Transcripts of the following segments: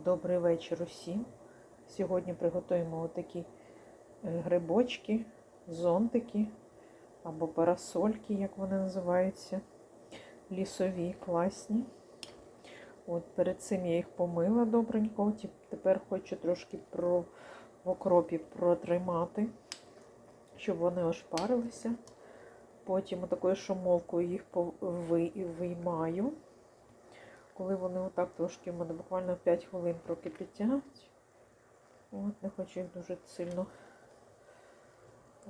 Добрий вечір усім. Сьогодні приготуємо отакі е, грибочки, зонтики або парасольки, як вони називаються. Лісові, класні. От перед цим я їх помила добренько. Тепер хочу трошки в окропі протримати, щоб вони ошпарилися. Потім такою шумовкою їх виймаю. Коли вони отак трошки в мене буквально 5 хвилин прокипятять. От, не хочу їх дуже сильно.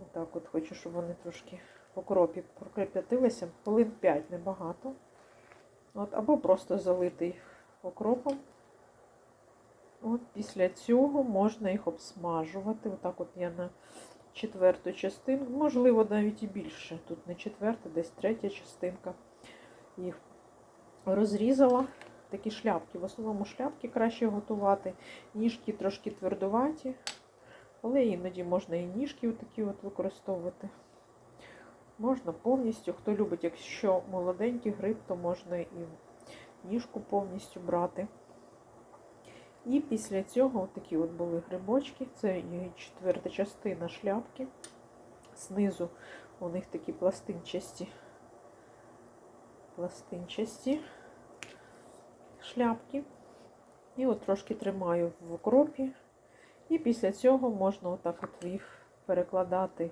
Отак от хочу, щоб вони трошки в окропі прокип'ятилися. Хвилин 5 небагато. От, або просто залити їх окропом. От, після цього можна їх обсмажувати. Отак от я на четверту частину, можливо, навіть і більше. Тут не четверта, десь третя частинка. Їх розрізала такі шляпки. В основному шляпки краще готувати. Ніжки трошки твердуваті, але іноді можна і ніжки такі от використовувати. Можна повністю, хто любить, якщо молоденький гриб, то можна і ніжку повністю брати. І після цього такі от були грибочки. Це і четверта частина шляпки. Знизу у них такі пластинчасті, пластинчасті шляпки. І от трошки тримаю в окропі. І після цього можна отак от їх перекладати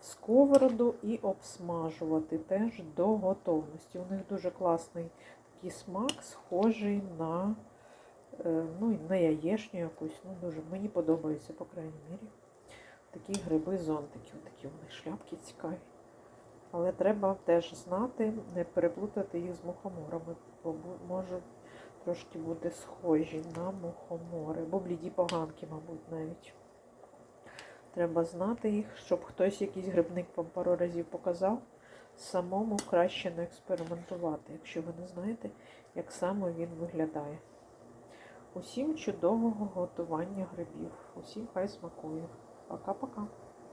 в сковороду і обсмажувати теж до готовності. У них дуже класний такий смак, схожий на, е, ну, на яєшню якусь. Ну, дуже Мені подобається, по крайній мірі. Такі гриби зонтики. Такі вони шляпки цікаві. Але треба теж знати, не переплутати їх з мухоморами, бо може трошки буде схожі на мухомори, бо бліді поганки, мабуть, навіть. Треба знати їх, щоб хтось якийсь грибник вам пару разів показав. Самому краще не експериментувати, якщо ви не знаєте, як саме він виглядає. Усім чудового готування грибів. Усім хай смакує. Пока-пока.